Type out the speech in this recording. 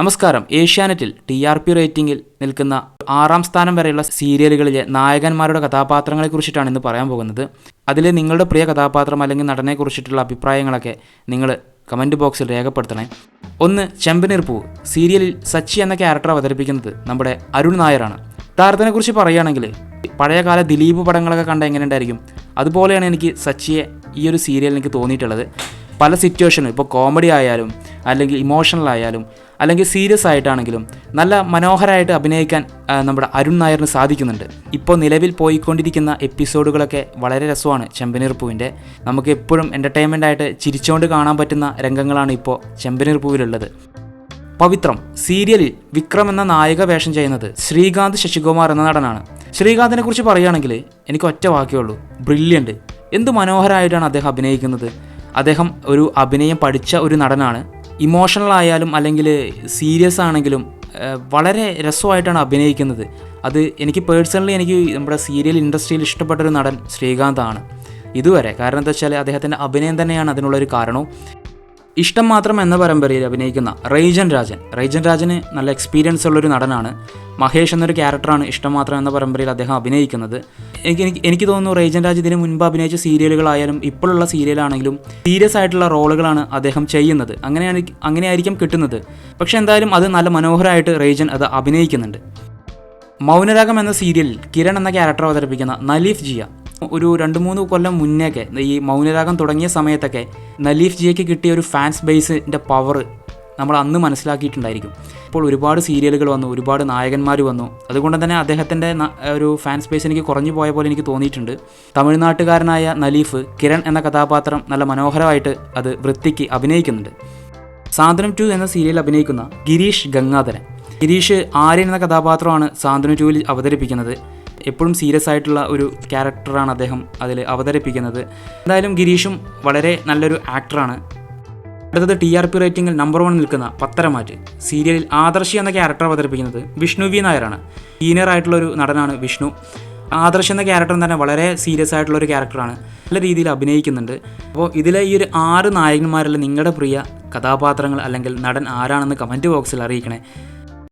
നമസ്കാരം. ഏഷ്യാനെറ്റിൽ T R P റേറ്റിംഗിൽ നിൽക്കുന്ന ആറാം സ്ഥാനം വരെയുള്ള സീരിയലുകളിലെ നായകന്മാരുടെ കഥാപാത്രങ്ങളെ കുറിച്ചിട്ടാണ് ഇന്ന് പറയാൻ പോകുന്നത്. അതിലെ നിങ്ങളുടെ പ്രിയ കഥാപാത്രം അല്ലെങ്കിൽ നടനെ കുറിച്ചിട്ടുള്ള അഭിപ്രായങ്ങളൊക്കെ നിങ്ങൾ കമന്റ് ബോക്സിൽ രേഖപ്പെടുത്തണേ. ഒന്ന് ചെമ്പനീർ സീരിയലിൽ സച്ചി എന്ന ക്യാരക്ടർ അവതരിപ്പിക്കുന്നത് നമ്മുടെ അരുൺ നായരാണ്. താരത്തിനെക്കുറിച്ച് പറയുകയാണെങ്കിൽ പഴയകാല ദിലീപ് പടങ്ങളൊക്കെ കണ്ട എങ്ങനെ ഉണ്ടായിരിക്കും അതുപോലെയാണ് എനിക്ക് സച്ചിയെ ഈ ഒരു സീരിയലിൽ എനിക്ക് തോന്നിയിട്ടുള്ളത്. പല സിറ്റുവേഷനും ഇപ്പോൾ കോമഡി ആയാലും അല്ലെങ്കിൽ ഇമോഷണൽ ആയാലും അല്ലെങ്കിൽ സീരിയസ് ആയിട്ടാണെങ്കിലും നല്ല മനോഹരമായിട്ട് അഭിനയിക്കാൻ നമ്മുടെ അരുൺ നായറിന് സാധിക്കുന്നുണ്ട്. ഇപ്പോൾ നിലവിൽ പോയിക്കൊണ്ടിരിക്കുന്ന എപ്പിസോഡുകളൊക്കെ വളരെ രസമാണ് ചെമ്പനീർ പൂവിന്റെ നമുക്ക് എപ്പോഴും എന്റർടൈൻമെന്റ് ആയിട്ട് ചിരിച്ചുകൊണ്ട് കാണാൻ പറ്റുന്ന രംഗങ്ങളാണ് ഇപ്പോൾ ചെമ്പനീർ പൂവിലുള്ളത് പവിത്രം സീരിയലിൽ വിക്രം എന്ന നായിക വേഷം ചെയ്യുന്നത് ശ്രീകാന്ത് ശശികുമാർ എന്ന നടനാണ്. ശ്രീകാന്തിനെ കുറിച്ച് പറയുകയാണെങ്കിൽ എനിക്ക് ഒറ്റ വാക്കേ ഉള്ളൂ ബ്രില്യന്റ് എന്ത് മനോഹരമായിട്ടാണ് അദ്ദേഹം അഭിനയിക്കുന്നത്? അദ്ദേഹം ഒരു അഭിനയം പഠിച്ച ഒരു നടനാണ്. ഇമോഷണൽ ആയാലും അല്ലെങ്കിൽ സീരിയസ് ആണെങ്കിലും വളരെ രസമായിട്ടാണ് അഭിനയിക്കുന്നത്. അത് എനിക്ക് പേഴ്സണലി എനിക്ക് നമ്മുടെ സീരിയൽ ഇൻഡസ്ട്രിയിൽ ഇഷ്ടപ്പെട്ടൊരു നടൻ ശ്രീകാന്താണ്. ഇതുവരെ. കാരണം എന്താ വെച്ചാൽ അദ്ദേഹത്തിന്റെ അഭിനയം തന്നെയാണ് അതിനുള്ളൊരു കാരണവും. ഇഷ്ടം മാത്രം എന്ന പരമ്പരയിൽ അഭിനയിക്കുന്ന റൈജൻ രാജൻ. റൈജൻ രാജന് നല്ല എക്സ്പീരിയൻസ് ഉള്ളൊരു നടനാണ്. മഹേഷ് എന്നൊരു ക്യാരക്ടറാണ് ഇഷ്ടം മാത്രം എന്ന പരമ്പരയിൽ അദ്ദേഹം അഭിനയിക്കുന്നത്. എനിക്ക് എനിക്ക് തോന്നുന്നു റൈജൻ രാജ് ഇതിന് മുൻപ് അഭിനയിച്ച സീരിയലുകളായാലും ഇപ്പോഴുള്ള സീരിയലാണെങ്കിലും സീരിയസ് ആയിട്ടുള്ള റോളുകളാണ് അദ്ദേഹം ചെയ്യുന്നത്. അങ്ങനെയാണ് അങ്ങനെയായിരിക്കും കിട്ടുന്നത്. പക്ഷേ എന്തായാലും അത് നല്ല മനോഹരമായിട്ട് റൈജൻ അത് അഭിനയിക്കുന്നുണ്ട്. മൗനരാഗം എന്ന സീരിയലിൽ കിരൺ എന്ന ക്യാരക്ടർ അവതരിപ്പിക്കുന്ന നലീഫ് ജിയ ഒരു രണ്ട് മൂന്ന് കൊല്ലം മുന്നേക്കെ ഈ മൗനരാഗം തുടങ്ങിയ സമയത്തൊക്കെ നലീഫ് ജിയയ്ക്ക് കിട്ടിയ ഒരു ഫാൻസ് ബേസിന്റെ പവർ നമ്മൾ അന്ന് മനസ്സിലാക്കിയിട്ടുണ്ടായിരിക്കും. ഇപ്പോൾ ഒരുപാട് സീരിയലുകൾ വന്നു ഒരുപാട് നായകന്മാർ വന്നു. അതുകൊണ്ട് തന്നെ അദ്ദേഹത്തിന്റെ ഒരു ഫാൻസ് ബേസ് എനിക്ക് കുറഞ്ഞു പോയ പോലെ എനിക്ക് തോന്നിയിട്ടുണ്ട്. തമിഴ്നാട്ടുകാരനായ നലീഫ് കിരൺ എന്ന കഥാപാത്രം നല്ല മനോഹരമായിട്ട് അത് വൃത്തിക്ക് അഭിനയിക്കുന്നുണ്ട്. സാന്ത്വനം ടു എന്ന സീരിയൽ അഭിനയിക്കുന്ന ഗിരീഷ് ഗംഗാധരൻ. ഗിരീഷ് ആര്യൻ എന്ന കഥാപാത്രമാണ് സാന്ത്വനം ടുവിൽ അവതരിപ്പിക്കുന്നത്. എപ്പോഴും സീരിയസ് ആയിട്ടുള്ള ഒരു ക്യാരക്ടറാണ് അദ്ദേഹം അതിൽ അവതരിപ്പിക്കുന്നത്. എന്തായാലും ഗിരീഷും വളരെ നല്ലൊരു ആക്ടറാണ്. അടുത്തത് ടി ആർ പി റേറ്റിംഗിൽ നമ്പർ വൺ നിൽക്കുന്ന പത്തരമാറ്റ് സീരിയലിൽ ആദർശി എന്ന ക്യാരക്ടർ അവതരിപ്പിക്കുന്നത് വിഷ്ണു വി നായരാണ്. സീനിയർ ആയിട്ടുള്ള ഒരു നടനാണ് വിഷ്ണു. ആദർശ് എന്ന ക്യാരക്ടർ തന്നെ വളരെ സീരിയസ് ആയിട്ടുള്ള ഒരു ക്യാരക്ടറാണ് നല്ല രീതിയിൽ അഭിനയിക്കുന്നുണ്ട്. അപ്പോൾ ഇതിലെ ഈ ഒരു ആറ് നായകന്മാരിൽ നിങ്ങളുടെ പ്രിയ കഥാപാത്രങ്ങൾ അല്ലെങ്കിൽ നടൻ ആരാണെന്ന് കമന്റ് ബോക്സിൽ അറിയിക്കണേ.